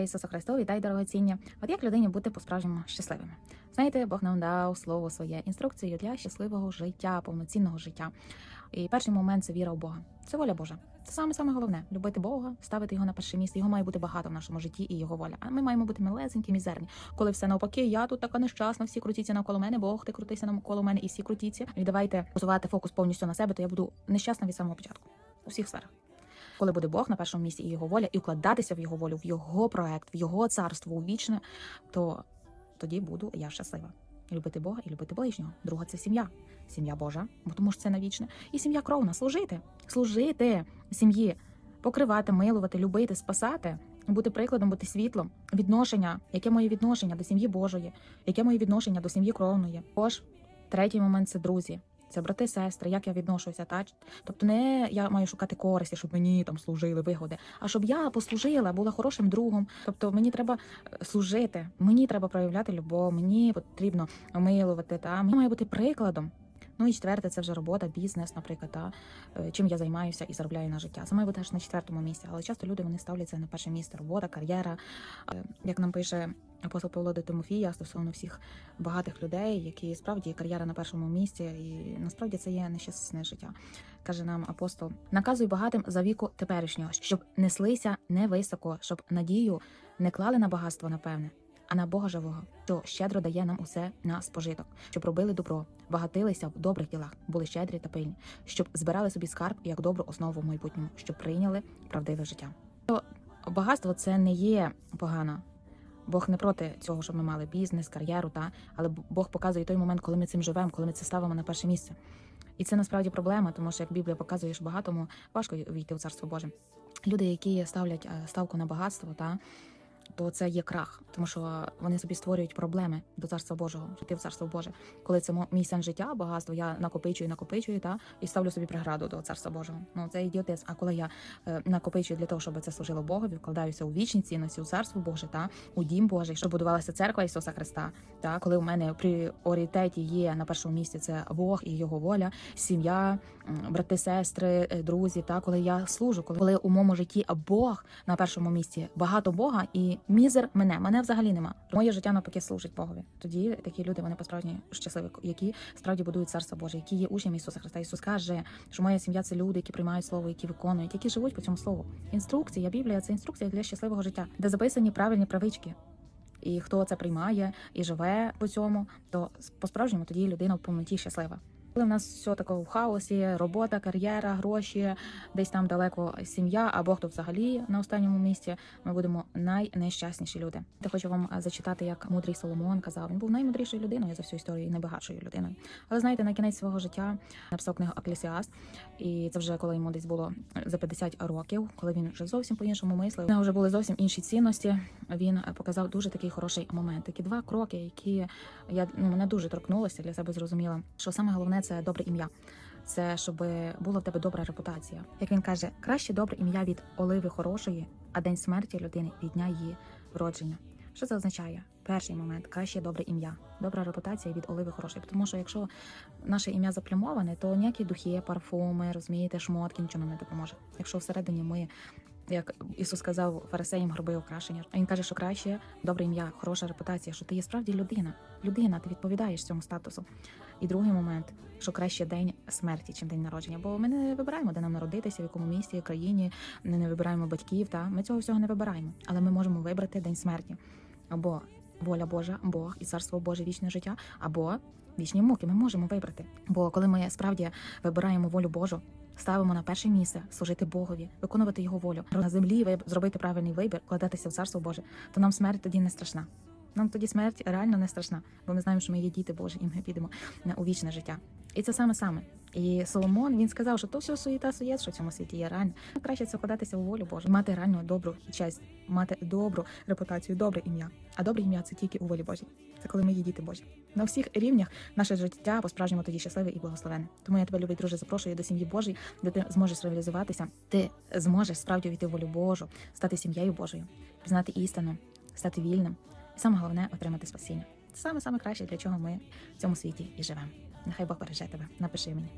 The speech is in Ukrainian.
Ісуса Христу, вітай, дорогоцінні. От як людині бути по-справжньому щасливими? Знаєте, Бог нам дав слово своє, інструкцію для щасливого життя, повноцінного життя. І перший момент це віра в Бога. Це воля Божа. Це саме саме головне любити Бога, ставити його на перше місце. Його має бути багато в нашому житті і його воля. А ми маємо бути малесенькі, мізерні. Коли все навпаки, я тут така нещасна, всі крутіться навколо мене, Бог, ти крутися навколо мене, і всі крутіться. І давайте посувати фокус повністю на себе, то я буду нещасна від самого початку у всіх сферах. Коли буде Бог на першому місці і його воля, і вкладатися в його волю, в його проект, в його царство, у вічне, то тоді буду я щаслива. Любити Бога і любити ближнього. Друга це сім'я. Сім'я Божа, бо тому що це навічне. І сім'я кровна. Служити, служити сім'ї, покривати, милувати, любити, спасати, бути прикладом, бути світлом. Відношення, яке моє відношення до сім'ї Божої, яке моє відношення до сім'ї кровної. Тож, третій момент це друзі. Це брати, сестри, як я відношуся, та тобто не я маю шукати користі, щоб мені там служили вигоди, а щоб я послужила, була хорошим другом. Тобто мені треба е, служити, мені треба проявляти любов, мені потрібно милувати. Та мені має бути прикладом. Ну і четверте, це вже робота, бізнес, наприклад, та е, чим я займаюся і заробляю на життя. Це має бути на четвертому місці. Але часто люди вони ставлять це на перше місце: робота, кар'єра. Як нам пише апостол Павло до Тимофія стосовно всіх багатих людей, які справді кар'єра на першому місці, і насправді це є нещасне життя. Каже нам апостол: наказуй багатим за віку теперішнього, щоб неслися невисоко, щоб надію не клали на багатство, напевне, а на Бога живого, що щедро дає нам усе на спожиток, щоб робили добро, багатилися в добрих ділах, були щедрі та пильні, щоб збирали собі скарб як добру основу в майбутньому, щоб прийняли правдиве життя. То багатство це не є погано. Бог не проти цього, щоб ми мали бізнес, кар'єру, та але Бог показує той момент, коли ми цим живемо, коли ми це ставимо на перше місце. І це насправді проблема, тому що як Біблія показує, що багатому важко війти у царство Боже. Люди, які ставлять е, ставку на багатство, та то це є крах, тому що вони собі створюють проблеми до царства Божого, жити в царство Боже. Коли це мій сенс життя, багатство, я накопичую, накопичую, та і ставлю собі преграду до царства Божого. Ну це ідіотизм. А коли я е, накопичую для того, щоб це служило Богові, вкладаюся у вічні цінності, у царство Боже, та у дім Божий, щоб будувалася церква Ісуса Христа. Та коли у мене пріоритеті є на першому місці це Бог і Його воля, сім'я, брати, сестри, е, друзі. Та коли я служу, коли у моєму житті Бог на першому місці, багато Бога і мізер мене. Мене взагалі нема. Моє життя навпаки служить Богові. Тоді такі люди вони посправжні щасливі, які справді будують царство Боже, які є учнями Ісуса Христа. Ісус каже, що моя сім'я це люди, які приймають слово, які виконують, які живуть по цьому слову. Інструкція, Біблія це інструкція для щасливого життя, де записані правильні правички. І хто це приймає і живе по цьому, то по-справжньому тоді людина в повноті щаслива. В нас все таке в хаосі, робота, кар'єра, гроші, десь там далеко сім'я, або хто взагалі на останньому місці, ми будемо найнещасніші люди. Я хочу вам е, зачитати, як мудрий Соломон казав. Він був наймудрішою людиною за всю історію і найбагатшою людиною. Але знаєте, на кінець свого життя написав книгу Еклесіаст, і це вже коли йому десь було за 50 років, коли він вже зовсім по-іншому мислив. У нього вже були зовсім інші цінності. Він е, показав дуже такий хороший момент. Такі два кроки, які я ну мене дуже торкнулося для себе зрозуміла, що саме головне це добре ім'я. Це щоб була в тебе добра репутація. Як він каже, краще добре ім'я від оливи хорошої, а день смерті людини від дня її вродження. Що це означає? Перший момент краще добре ім'я, добра репутація від оливи хорошої. Тому що якщо наше ім'я заплямоване, то ніякі духи, парфуми, розумієте, шмотки нічого нам не допоможе. Якщо всередині ми, як Ісус сказав фарисеям, гроби украшення, а він каже, що краще добре ім'я, хороша репутація, що ти є справді людина. Людина, ти відповідаєш цьому статусу. І другий момент, що краще день смерті, чим день народження. Бо ми не вибираємо, де нам народитися, в якому місті, в країні, ми не вибираємо батьків. Та ми цього всього не вибираємо. Але ми можемо вибрати день смерті або воля Божа, Бог і царство Боже, вічне життя, або вічні муки. Ми можемо вибрати. Бо коли ми справді вибираємо волю Божу. Ставимо на перше місце служити Богові, виконувати його волю на землі, зробити правильний вибір, кладатися в царство Боже, то нам смерть тоді не страшна. Нам тоді смерть реально не страшна, бо ми знаємо, що ми є діти Божі, і ми підемо у вічне життя. І це саме саме. І Соломон він сказав, що то все суєта суєт, що в цьому світі є реально. Краще це вкладатися у волю Божу, мати реально добру честь, мати добру репутацію, добре ім'я. А добре ім'я це тільки у волі Божій. Це коли ми є діти Божі. На всіх рівнях наше життя по-справжньому тоді щасливе і благословенне. Тому я тебе, любий друже, запрошую до сім'ї Божої, де ти зможеш реалізуватися. Ти зможеш справді війти в волю Божу, стати сім'єю Божою, пізнати істину, стати вільним. І саме головне отримати спасіння. Це саме саме краще, для чого ми в цьому світі і живемо. Нехай Бог береже тебе. Напиши мені.